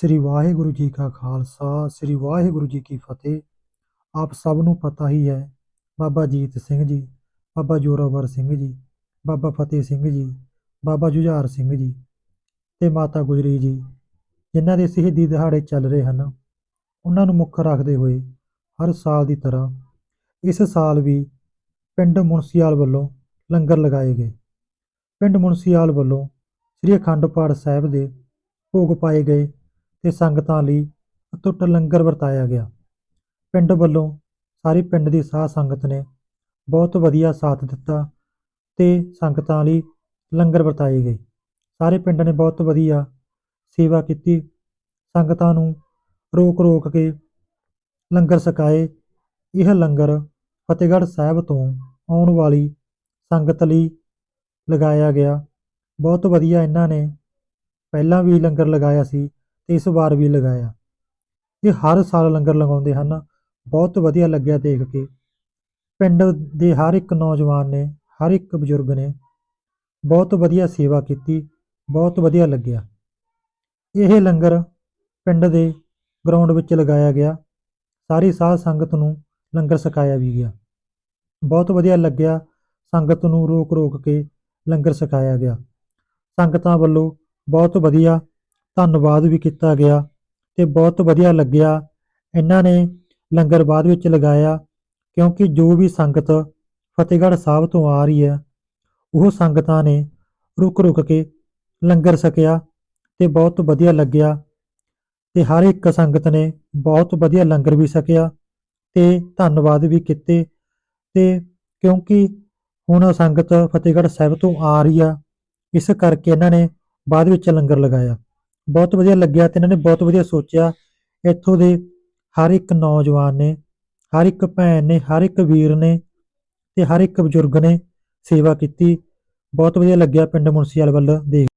ਸ੍ਰੀ ਵਾਹਿਗੁਰੂ ਜੀ ਕਾ ਖਾਲਸਾ, ਸ੍ਰੀ ਵਾਹਿਗੁਰੂ ਜੀ ਕੀ ਫਤਿਹ। ਆਪ ਸਭ ਨੂੰ ਪਤਾ ਹੀ ਹੈ, ਬਾਬਾ ਜੀਤ ਸਿੰਘ ਜੀ, ਬਾਬਾ ਜੋਰਾਵਰ ਸਿੰਘ ਜੀ, ਬਾਬਾ ਫਤਿਹ ਸਿੰਘ ਜੀ, ਬਾਬਾ ਜੁਝਾਰ ਸਿੰਘ ਜੀ ਤੇ ਮਾਤਾ ਗੁਜਰੀ ਜੀ, ਜਿਨ੍ਹਾਂ ਦੇ ਸ਼ਹੀਦੀ ਦਿਹਾੜੇ ਚੱਲ ਰਹੇ ਹਨ, ਉਹਨਾਂ ਨੂੰ ਮੁੱਖ ਰੱਖਦੇ ਹੋਏ ਹਰ ਸਾਲ ਦੀ ਤਰ੍ਹਾਂ ਇਸ ਸਾਲ ਵੀ ਪਿੰਡ ਮੁਨਸੀਆਲ ਵੱਲੋਂ ਲੰਗਰ ਲਗਾਏ ਗਏ। ਪਿੰਡ ਮੁਨਸੀਆਲ ਵੱਲੋਂ ਸ੍ਰੀ ਅਖੰਡ ਪਾਠ ਸਾਹਿਬ ਦੇ ਭੋਗ ਪਾਏ ਗਏ ਤੇ ਸੰਗਤਾਂ ਲਈ ਅਤੁੱਟ ਲੰਗਰ ਵਰਤਾਇਆ ਗਿਆ। ਪਿੰਡ ਵੱਲੋਂ ਸਾਰੀ ਪਿੰਡ ਦੀ ਸਾਧ ਸੰਗਤ ਨੇ ਬਹੁਤ ਵਧੀਆ ਸਾਥ ਦਿੱਤਾ ਤੇ ਸੰਗਤਾਂ ਲਈ ਲੰਗਰ ਵਰਤਾਏ ਗਏ। ਸਾਰੇ ਪਿੰਡ ਨੇ ਬਹੁਤ ਵਧੀਆ ਸੇਵਾ ਕੀਤੀ। ਸੰਗਤਾਂ ਨੂੰ ਰੋਕ ਰੋਕ ਕੇ ਲੰਗਰ ਛਕਾਏ। ਇਹ ਲੰਗਰ ਫਤਿਹਗੜ੍ਹ ਸਾਹਿਬ ਤੋਂ ਆਉਣ ਵਾਲੀ ਸੰਗਤ ਲਈ ਲਗਾਇਆ ਗਿਆ। ਬਹੁਤ ਵਧੀਆ ਇਹਨਾਂ ਨੇ ਪਹਿਲਾਂ ਵੀ ਲੰਗਰ ਲਗਾਇਆ ਸੀ। ਤੇ ਇਸ ਵਾਰ ਵੀ ਲਗਾਇਆ। ਇਹ ਹਰ ਸਾਲ ਲੰਗਰ ਲਗਾਉਂਦੇ ਹਨ। ਬਹੁਤ ਵਧੀਆ ਲੱਗਿਆ ਦੇਖ ਕੇ। ਪਿੰਡ ਦੇ ਹਰ ਇੱਕ ਨੌਜਵਾਨ ਨੇ, ਹਰ ਇੱਕ ਬਜ਼ੁਰਗ ਨੇ ਬਹੁਤ ਵਧੀਆ ਸੇਵਾ ਕੀਤੀ, ਬਹੁਤ ਵਧੀਆ ਲੱਗਿਆ। ਇਹ ਲੰਗਰ ਪਿੰਡ ਦੇ ਗਰਾਊਂਡ ਵਿੱਚ ਲਗਾਇਆ ਗਿਆ। ਸਾਰੀ ਸਾਧ ਸੰਗਤ ਨੂੰ ਲੰਗਰ ਛਕਾਇਆ ਵੀ ਗਿਆ। ਬਹੁਤ ਵਧੀਆ ਲੱਗਿਆ। ਸੰਗਤ ਨੂੰ ਰੋਕ ਰੋਕ ਕੇ ਲੰਗਰ ਛਕਾਇਆ ਗਿਆ। ਸੰਗਤਾਂ ਵੱਲੋਂ ਬਹੁਤ ਵਧੀਆ ਧੰਨਵਾਦ ਵੀ ਕੀਤਾ ਗਿਆ ਤੇ ਬਹੁਤ ਵਧੀਆ ਲੱਗਿਆ। ਇਹਨਾਂ ਨੇ ਲੰਗਰ ਬਾਅਦ ਵਿੱਚ ਲਗਾਇਆ ਕਿਉਂਕਿ ਜੋ ਵੀ ਸੰਗਤ ਫਤਿਹਗੜ੍ਹ ਸਾਹਿਬ ਤੋਂ ਆ ਰਹੀ ਹੈ, ਉਹ ਸੰਗਤਾਂ ਨੇ ਰੁਕ ਰੁਕ ਕੇ ਲੰਗਰ ਛਕਿਆ ਤੇ ਬਹੁਤ ਵਧੀਆ ਲੱਗਿਆ ਤੇ ਹਰ ਇੱਕ ਸੰਗਤ ਨੇ ਬਹੁਤ ਵਧੀਆ ਲੰਗਰ ਵੀ ਛਕਿਆ ਤੇ ਧੰਨਵਾਦ ਵੀ ਕੀਤੇ ਤੇ ਕਿਉਂਕਿ ਹੁਣ ਸੰਗਤ ਫਤਿਹਗੜ੍ਹ ਸਾਹਿਬ ਤੋਂ ਆ ਰਹੀ ਆ, ਇਸ ਕਰਕੇ ਇਹਨਾਂ ਨੇ ਬਾਅਦ ਵਿੱਚ ਲੰਗਰ ਲਗਾਇਆ। ਬਹੁਤ ਵਧੀਆ ਲੱਗਿਆ ਤੇ ਇਹਨਾਂ ਨੇ ਬਹੁਤ ਵਧੀਆ ਸੋਚਿਆ। ਇੱਥੋਂ ਦੇ ਹਰ ਇੱਕ ਨੌਜਵਾਨ ਨੇ, ਹਰ ਇੱਕ ਭੈਣ ਨੇ, ਹਰ ਇੱਕ ਵੀਰ ਨੇ ਤੇ ਹਰ ਇੱਕ ਬਜ਼ੁਰਗ ਨੇ ਸੇਵਾ ਕੀਤੀ। ਬਹੁਤ ਵਧੀਆ ਲੱਗਿਆ ਪਿੰਡ ਮੁਨਸੀਵਾਲ ਵੱਲ ਦੇਖ